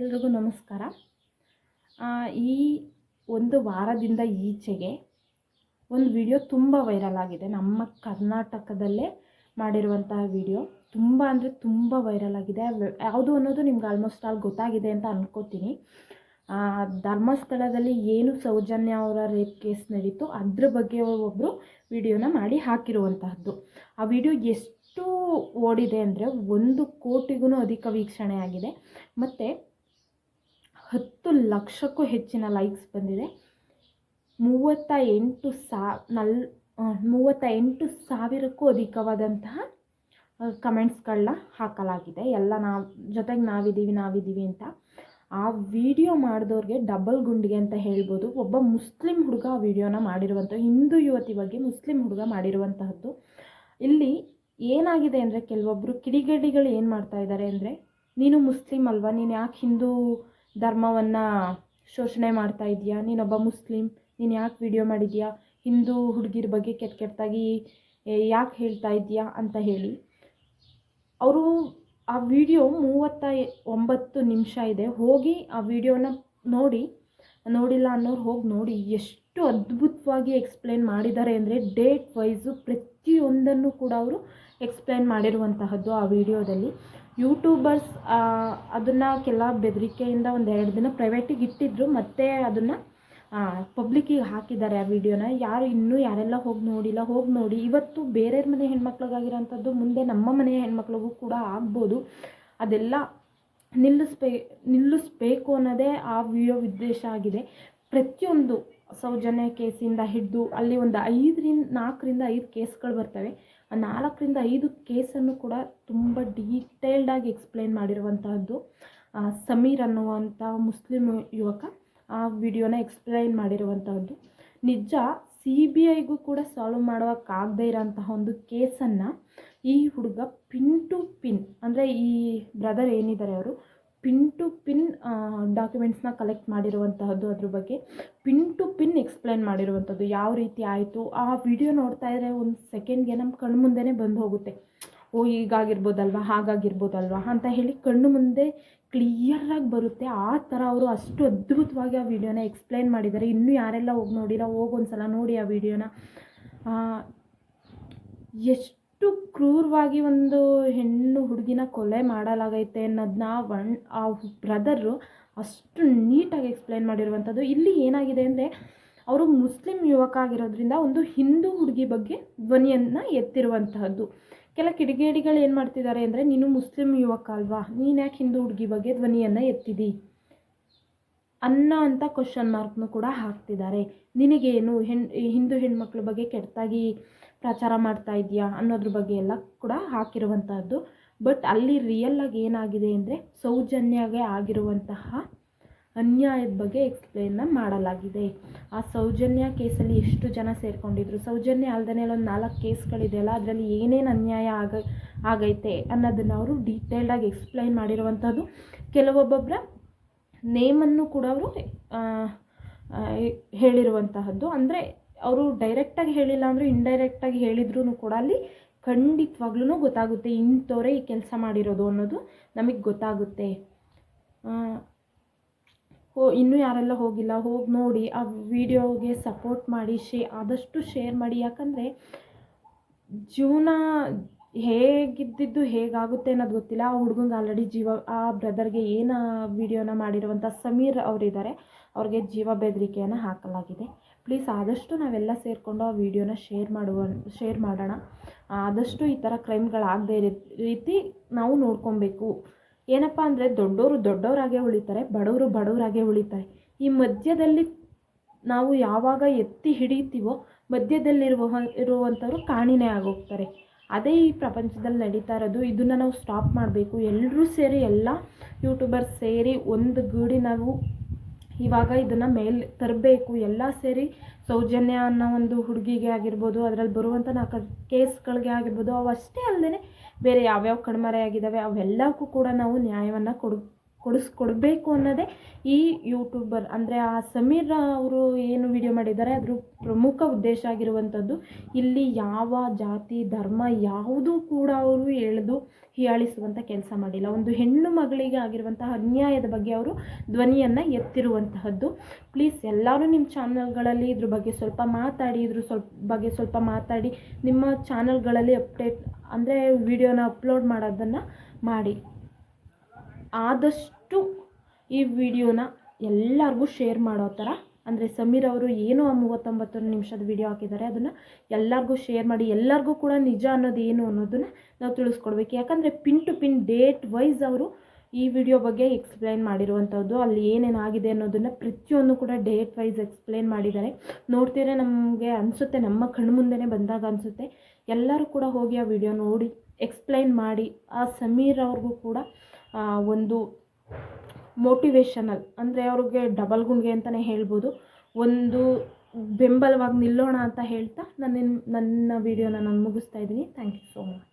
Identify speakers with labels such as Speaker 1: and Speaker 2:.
Speaker 1: ಎಲ್ರಿಗೂ ನಮಸ್ಕಾರ. ಈ ಒಂದು ವಾರದಿಂದ ಈಚೆಗೆ ಒಂದು ವಿಡಿಯೋ ತುಂಬ ವೈರಲ್ ಆಗಿದೆ. ನಮ್ಮ ಕರ್ನಾಟಕದಲ್ಲೇ ಮಾಡಿರುವಂತಹ ವಿಡಿಯೋ ತುಂಬ ಅಂದರೆ ತುಂಬ ವೈರಲ್ ಆಗಿದೆ. ಯಾವುದು ಅನ್ನೋದು ನಿಮ್ಗೆ ಆಲ್ಮೋಸ್ಟ್ ಆಲ್ ಗೊತ್ತಾಗಿದೆ ಅಂತ ಅನ್ಕೋತೀನಿ. ಧರ್ಮಸ್ಥಳದಲ್ಲಿ ಏನು ಸೌಜನ್ಯ ಅವರ ರೇಪ್ ಕೇಸ್ ನಡೀತು ಅದ್ರ ಬಗ್ಗೆ ಒಬ್ಬರು ವಿಡಿಯೋನ ಮಾಡಿ ಹಾಕಿರುವಂತಹದ್ದು. ಆ ವಿಡಿಯೋ ಎಷ್ಟು ಓಡಿದೆ ಅಂದರೆ ಒಂದು ಕೋಟಿಗೂ ಅಧಿಕ ವೀಕ್ಷಣೆ ಆಗಿದೆ ಮತ್ತು ಹತ್ತು ಲಕ್ಷಕ್ಕೂ ಹೆಚ್ಚಿನ ಲೈಕ್ಸ್ ಬಂದಿದೆ. ಮೂವತ್ತ ಎಂಟು ಸಾ, ನಲ್ ಮೂವತ್ತ ಎಂಟು ಸಾವಿರಕ್ಕೂ ಅಧಿಕವಾದಂತಹ ಕಮೆಂಟ್ಸ್ಗಳನ್ನ ಹಾಕಲಾಗಿದೆ. ಎಲ್ಲ ನಾವು, ಜೊತೆಗೆ ನಾವಿದ್ದೀವಿ ನಾವಿದ್ದೀವಿ ಅಂತ. ಆ ವಿಡಿಯೋ ಮಾಡಿದವ್ರಿಗೆ ಡಬಲ್ ಗುಂಡಿಗೆ ಅಂತ ಹೇಳ್ಬೋದು. ಒಬ್ಬ ಮುಸ್ಲಿಂ ಹುಡುಗ ಆ ವಿಡಿಯೋನ ಮಾಡಿರುವಂಥ ಹಿಂದೂ ಯುವತಿ ಬಗ್ಗೆ ಮುಸ್ಲಿಂ ಹುಡುಗ ಮಾಡಿರುವಂತಹದ್ದು. ಇಲ್ಲಿ ಏನಾಗಿದೆ ಅಂದರೆ ಕೆಲವೊಬ್ಬರು ಕಿಡಿಗೇಡಿಗಳು ಏನು ಮಾಡ್ತಾ ಇದ್ದಾರೆ ಅಂದರೆ, ನೀನು ಮುಸ್ಲಿಂ ಅಲ್ವಾ? ನೀನು ಯಾಕೆ ಹಿಂದೂ ಧರ್ಮವನ್ನು ಶೋಷಣೆ ಮಾಡ್ತಾ ಇದೆಯಾ ನೀನೊಬ್ಬ ಮುಸ್ಲಿಂ, ನೀನು ಯಾಕೆ ವಿಡಿಯೋ ಮಾಡಿದ್ಯಾ? ಹಿಂದೂ ಹುಡುಗಿರ ಬಗ್ಗೆ ಕೆಟ್ಟ ಕೆಟ್ಟದಾಗಿ ಯಾಕೆ ಹೇಳ್ತಾ ಇದೆಯಾ ಅಂತ ಹೇಳಿ. ಅವರು ಆ ವಿಡಿಯೋ ಮೂವತ್ತ ಒಂಬತ್ತು ನಿಮಿಷ ಇದೆ. ಹೋಗಿ ಆ ವಿಡಿಯೋನ ನೋಡಿ, ನೋಡಿಲ್ಲ ಅನ್ನೋರು ಹೋಗಿ ನೋಡಿ. ಎಷ್ಟು ಅದ್ಭುತವಾಗಿ ಎಕ್ಸ್ಪ್ಲೇನ್ ಮಾಡಿದ್ದಾರೆ ಅಂದರೆ ಡೇಟ್ ವೈಸು ಪ್ರತಿಯೊಂದನ್ನು ಕೂಡ ಅವರು ಎಕ್ಸ್ಪ್ಲೇನ್ ಮಾಡಿರುವಂತಹದ್ದು ಆ ವಿಡಿಯೋದಲ್ಲಿ ಯೂಟ್ಯೂಬರ್ಸ್ ಅದನ್ನು ಕೆಲ ಬೆದರಿಕೆಯಿಂದ ಒಂದು ಎರಡು ದಿನ ಪ್ರೈವೇಟಿಗೆ ಇಟ್ಟಿದ್ರು, ಮತ್ತೆ ಅದನ್ನು ಪಬ್ಲಿಕ್ಕಿಗೆ ಹಾಕಿದ್ದಾರೆ ಆ ವಿಡಿಯೋನ ಯಾರು ಇನ್ನೂ ಯಾರೆಲ್ಲ ಹೋಗಿ ನೋಡಿಲ್ಲ, ಹೋಗಿ ನೋಡಿ. ಇವತ್ತು ಬೇರೆಯವ್ರ ಮನೆ ಹೆಣ್ಮಕ್ಳಿಗಾಗಿರೋಂಥದ್ದು ಮುಂದೆ ನಮ್ಮ ಮನೆಯ ಹೆಣ್ಮಕ್ಳಿಗೂ ಕೂಡ ಆಗ್ಬೋದು. ಅದೆಲ್ಲ ನಿಲ್ಲಿಸ್ಬೇ, ನಿಲ್ಲಿಸ್ಬೇಕು ಅನ್ನೋದೇ ಆ ವಿಡಿಯೋ ಉದ್ದೇಶ ಆಗಿದೆ. ಪ್ರತಿಯೊಂದು ಸೌಜನ್ಯ ಕೇಸಿಂದ ಹಿಡಿದು ಅಲ್ಲಿ ಒಂದು ಐದರಿಂದ ನಾಲ್ಕರಿಂದ ಐದು ಕೇಸ್ಗಳು ಬರ್ತವೆ. ಆ ನಾಲ್ಕರಿಂದ ಐದು ಕೇಸನ್ನು ಕೂಡ ತುಂಬ ಡೀಟೇಲ್ಡಾಗಿ ಎಕ್ಸ್ಪ್ಲೇನ್ ಮಾಡಿರುವಂತಹದ್ದು ಸಮೀರ್ ಅನ್ನುವಂಥ ಮುಸ್ಲಿಂ ಯುವಕ ಆ ವಿಡಿಯೋನ ಎಕ್ಸ್ಪ್ಲೈನ್ ಮಾಡಿರುವಂತಹದ್ದು. ನಿಜ ಸಿ ಬಿ ಐಗೂ ಕೂಡ ಸಾಲ್ವ್ ಮಾಡೋಕ್ಕಾಗದೇ ಇರೋಂತಹ ಒಂದು ಕೇಸನ್ನು ಈ ಹುಡುಗ ಪಿನ್ ಟು ಪಿನ್, ಅಂದರೆ ಈ ಬ್ರದರ್ ಏನಿದ್ದಾರೆ ಅವರು ಪಿನ್ ಟು ಪಿನ್ ಡಾಕ್ಯುಮೆಂಟ್ಸ್ನ ಕಲೆಕ್ಟ್ ಮಾಡಿರುವಂತಹದ್ದು ಅದ್ರ ಬಗ್ಗೆ ಪಿನ್ ಟು ಪಿನ್ ಎಕ್ಸ್ಪ್ಲೈನ್ ಮಾಡಿರುವಂಥದ್ದು ಯಾವ ರೀತಿ ಆಯಿತು. ಆ ವಿಡಿಯೋ ನೋಡ್ತಾ ಇದ್ರೆ ಒಂದು ಸೆಕೆಂಡ್ಗೆ ನಮ್ಮ ಕಣ್ಣು ಮುಂದೆನೇ ಬಂದು ಹೋಗುತ್ತೆ. ಓ, ಹೀಗಾಗಿರ್ಬೋದಲ್ವಾ, ಹಾಗಾಗಿರ್ಬೋದಲ್ವಾ ಅಂತ ಹೇಳಿ ಕಣ್ಣು ಮುಂದೆ ಕ್ಲಿಯರಾಗಿ ಬರುತ್ತೆ. ಆ ಥರ ಅವರು ಅಷ್ಟು ಅದ್ಭುತವಾಗಿ ಆ ವಿಡಿಯೋನ ಎಕ್ಸ್ಪ್ಲೈನ್ ಮಾಡಿದ್ದಾರೆ. ಇನ್ನೂ ಯಾರೆಲ್ಲ ಹೋಗಿ ನೋಡಿಲ್ಲ, ಹೋಗಿ ಒಂದ್ಸಲ ನೋಡಿ ಆ ವಿಡಿಯೋನ ಎಷ್ಟು ಕ್ರೂರವಾಗಿ ಒಂದು ಹೆಣ್ಣು ಹುಡುಗಿನ ಕೊಲೆ ಮಾಡಲಾಗೈತೆ ಅನ್ನೋದನ್ನ ಒನ್, ಆ ಬ್ರದರು ಅಷ್ಟು ನೀಟಾಗಿ ಎಕ್ಸ್ಪ್ಲೈನ್ ಮಾಡಿರುವಂಥದ್ದು. ಇಲ್ಲಿ ಏನಾಗಿದೆ ಅಂದರೆ, ಅವರು ಮುಸ್ಲಿಂ ಯುವಕ ಆಗಿರೋದ್ರಿಂದ ಒಂದು ಹಿಂದೂ ಹುಡುಗಿ ಬಗ್ಗೆ ಧ್ವನಿಯನ್ನು ಎತ್ತಿರುವಂತಹದ್ದು. ಕೆಲ ಕಿಡಿಗೇಡಿಗಳು ಏನು ಮಾಡ್ತಿದ್ದಾರೆ ಅಂದರೆ, ನೀನು ಮುಸ್ಲಿಂ ಯುವಕ ಅಲ್ವಾ? ನೀನು ಯಾಕೆ ಹಿಂದೂ ಹುಡುಗಿ ಬಗ್ಗೆ ಧ್ವನಿಯನ್ನು ಎತ್ತಿದಿ? ಅನ್ನೋ ಅಂತ ಕ್ವಶನ್ ಮಾರ್ಕ್ನು ಕೂಡ ಹಾಕ್ತಿದ್ದಾರೆ. ನಿನಗೇನು ಹೆಣ್ ಹಿಂದೂ ಹೆಣ್ಮಕ್ಳ ಬಗ್ಗೆ ಕೆಟ್ಟದಾಗಿ ಪ್ರಚಾರ ಮಾಡ್ತಾ ಇದೆಯಾ ಅನ್ನೋದ್ರ ಬಗ್ಗೆ ಎಲ್ಲ ಕೂಡ ಹಾಕಿರುವಂತಹದ್ದು. ಬಟ್ ಅಲ್ಲಿ ರಿಯಲ್ ಆಗಿ ಏನಾಗಿದೆ ಅಂದರೆ ಸೌಜನ್ಯಗೆ ಆಗಿರುವಂತಹ ಅನ್ಯಾಯದ ಬಗ್ಗೆ ಎಕ್ಸ್ಪ್ಲೇನ್ನ ಮಾಡಲಾಗಿದೆ. ಆ ಸೌಜನ್ಯ ಕೇಸಲ್ಲಿ ಎಷ್ಟು ಜನ ಸೇರಿಕೊಂಡಿದ್ರು? ಸೌಜನ್ಯ ಅಲ್ಲದೇ ಒಂದು ನಾಲ್ಕು ಕೇಸ್ಗಳಿದೆಯಲ್ಲ ಅದರಲ್ಲಿ ಏನೇನು ಅನ್ಯಾಯ ಆಗ, ಆಗೈತೆ ಅನ್ನೋದನ್ನು ಅವರು ಡೀಟೇಲ್ಡಾಗಿ ಎಕ್ಸ್ಪ್ಲೈನ್ ಮಾಡಿರುವಂಥದ್ದು ಕೆಲವೊಬ್ಬೊಬ್ಬರ ನೇಮನ್ನು ಕೂಡ ಅವರು ಹೇಳಿರುವಂತಹದ್ದು. ಅಂದರೆ ಅವರು ಡೈರೆಕ್ಟಾಗಿ ಹೇಳಿಲ್ಲ ಅಂದರೂ ಇಂಡೈರೆಕ್ಟಾಗಿ ಹೇಳಿದ್ರೂ ಕೂಡ ಅಲ್ಲಿ ಖಂಡಿತವಾಗ್ಲೂ ಗೊತ್ತಾಗುತ್ತೆ ಇಂಥವರೇ ಈ ಕೆಲಸ ಮಾಡಿರೋದು ಅನ್ನೋದು ನಮಗೆ ಗೊತ್ತಾಗುತ್ತೆ. ಹೋ, ಇನ್ನೂ ಯಾರೆಲ್ಲ ಹೋಗಿಲ್ಲ, ಹೋಗಿ ನೋಡಿ, ಆ ವಿಡಿಯೋಗೆ ಸಪೋರ್ಟ್ ಮಾಡಿ, ಶೇ, ಆದಷ್ಟು ಶೇರ್ ಮಾಡಿ. ಯಾಕಂದರೆ ಜೀವನ ಹೇಗಿದ್ದಿದ್ದು ಹೇಗಾಗುತ್ತೆ ಅನ್ನೋದು ಗೊತ್ತಿಲ್ಲ. ಆ ಹುಡುಗಂಗೆ ಆಲ್ರೆಡಿ ಜೀವ, ಆ ಬ್ರದರ್ಗೆ ಏನು ವಿಡಿಯೋನ ಮಾಡಿರುವಂಥ ಸಮೀರ್ ಅವರಿದ್ದಾರೆ. ಅವ್ರಿಗೆ ಜೀವ ಬೆದರಿಕೆಯನ್ನು ಹಾಕಲಾಗಿದೆ. ಪ್ಲೀಸ್ ಆದಷ್ಟು ನಾವೆಲ್ಲ ಸೇರಿಕೊಂಡು ಆ ವಿಡಿಯೋನ ಶೇರ್ ಮಾಡುವ, ಶೇರ್ ಮಾಡೋಣ. ಆದಷ್ಟು ಈ ಥರ ಕ್ರೈಮ್ಗಳಾಗದೇ ಇರೋ, ರೀತಿ ನಾವು ನೋಡ್ಕೊಬೇಕು. ಏನಪ್ಪ ಅಂದರೆ ದೊಡ್ಡವರು ದೊಡ್ಡವರಾಗೆ ಉಳಿತಾರೆ, ಬಡವರು ಬಡವರಾಗೆ ಉಳಿತಾರೆ. ಈ ಮಧ್ಯದಲ್ಲಿ ನಾವು ಯಾವಾಗ ಎತ್ತಿ ಹಿಡಿತೀವೋ ಮಧ್ಯದಲ್ಲಿರುವ ಇರುವಂಥವ್ರು ಕಾಣಿನೇ ಆಗೋಗ್ತಾರೆ. ಅದೇ ಈ ಪ್ರಪಂಚದಲ್ಲಿ ನಡೀತಾ ಇರೋದು, ಇದನ್ನು ನಾವು ಸ್ಟಾಪ್ ಮಾಡಬೇಕು. ಎಲ್ಲರೂ ಸೇರಿ ಎಲ್ಲ ಯೂಟ್ಯೂಬರ್ಸ್ ಸೇರಿ ಒಂದು ಗೂಡಿ ನಾವು ಇವಾಗ ಇದನ್ನು ಮೇಲೆ ತರಬೇಕು. ಎಲ್ಲ ಸೇರಿ ಸೌಜನ್ಯ ಅನ್ನೋ ಒಂದು ಹುಡುಗಿಗೆ ಆಗಿರ್ಬೋದು, ಅದರಲ್ಲಿ ಬರುವಂಥ ನಾಲ್ಕು ಕೇಸ್ಗಳಿಗೆ ಆಗಿರ್ಬೋದು ಅವಷ್ಟೇ ಅಲ್ಲದೆ ಬೇರೆ ಯಾವ್ಯಾವ ಕಣ್ಮರೆ ಆಗಿದ್ದಾವೆ ಅವೆಲ್ಲಕ್ಕೂ ಕೂಡ ನಾವು ನ್ಯಾಯವನ್ನು ಕೊಡ್ ಕೊಡಿಸ್ಕೊಡ್ಬೇಕು ಅನ್ನೋದೇ ಈ ಯೂಟ್ಯೂಬರ್. ಅಂದರೆ ಆ ಸಮೀರ್ ಅವರು ಏನು ವಿಡಿಯೋ ಮಾಡಿದ್ದಾರೆ, ಅದ್ರ ಪ್ರಮುಖ ಉದ್ದೇಶ ಆಗಿರುವಂಥದ್ದು ಇಲ್ಲಿ ಯಾವ ಜಾತಿ, ಧರ್ಮ ಯಾವುದೂ ಕೂಡ ಅವರು ಎಳೆದು ಹೀಯಾಳಿಸುವಂಥ ಕೆಲಸ ಮಾಡಿಲ್ಲ. ಒಂದು ಹೆಣ್ಣು ಮಗಳಿಗೆ ಆಗಿರುವಂತಹ ಅನ್ಯಾಯದ ಬಗ್ಗೆ ಅವರು ಧ್ವನಿಯನ್ನು ಎತ್ತಿರುವಂತಹದ್ದು. ಪ್ಲೀಸ್ ಎಲ್ಲರೂ ನಿಮ್ಮ ಚಾನಲ್ಗಳಲ್ಲಿ ಇದ್ರ ಬಗ್ಗೆ ಸ್ವಲ್ಪ ಮಾತಾಡಿ, ಇದ್ರ ಸ್ವಲ್ಪ ಬಗ್ಗೆ ಸ್ವಲ್ಪ ಮಾತಾಡಿ ನಿಮ್ಮ ಚಾನಲ್ಗಳಲ್ಲಿ ಅಪ್ಡೇಟ್ ಅಂದರೆ ವಿಡಿಯೋನ ಅಪ್ಲೋಡ್ ಮಾಡೋದನ್ನು ಮಾಡಿ. ಆದಷ್ಟು ಈ ವಿಡಿಯೋನ ಎಲ್ಲರಿಗೂ ಶೇರ್ ಮಾಡೋ ಥರ. ಅಂದರೆ ಸಮೀರ್ ಅವರು ಏನು ಆ ಮೂವತ್ತೊಂಬತ್ತು ನಿಮಿಷದ ವಿಡಿಯೋ ಹಾಕಿದ್ದಾರೆ, ಅದನ್ನು ಎಲ್ಲರಿಗೂ ಶೇರ್ ಮಾಡಿ, ಎಲ್ಲರಿಗೂ ಕೂಡ ನಿಜ ಅನ್ನೋದು ಏನು ಅನ್ನೋದನ್ನು ನಾವು ತಿಳಿಸ್ಕೊಡ್ಬೇಕು. ಯಾಕಂದರೆ pin to pin date wise ಅವರು ಈ ವಿಡಿಯೋ ಬಗ್ಗೆ ಎಕ್ಸ್ಪ್ಲೈನ್ ಮಾಡಿರುವಂಥದ್ದು, ಅಲ್ಲಿ ಏನೇನಾಗಿದೆ ಅನ್ನೋದನ್ನು ಪ್ರತಿಯೊಂದು ಕೂಡ ಡೇಟ್ ವೈಸ್ ಎಕ್ಸ್ಪ್ಲೈನ್ ಮಾಡಿದ್ದಾರೆ. ನೋಡ್ತಿದ್ರೆ ನಮಗೆ ಅನಿಸುತ್ತೆ, ನಮ್ಮ ಕಣ್ಣು ಮುಂದೆನೇ ಬಂದಾಗ ಅನಿಸುತ್ತೆ. ಎಲ್ಲರೂ ಕೂಡ ಹೋಗಿ ಆ ವಿಡಿಯೋ ನೋಡಿ ಎಕ್ಸ್ಪ್ಲೈನ್ ಮಾಡಿ, ಆ ಸಮೀರ್ ಅವ್ರಿಗೂ ಕೂಡ ಒಂದು ಮೋಟಿವೇಶನಲ್ ಅಂದರೆ ಅವ್ರಿಗೆ ಡಬಲ್ ಗುಂಡ್ಗೆ ಅಂತಲೇ ಹೇಳ್ಬೋದು. ಒಂದು ಬೆಂಬಲವಾಗಿ ನಿಲ್ಲೋಣ ಅಂತ ಹೇಳ್ತಾ ನನ್ನ ನನ್ನ ವಿಡಿಯೋನ ನಾನು ಮುಗಿಸ್ತಾ ಇದ್ದೀನಿ. Thank you so much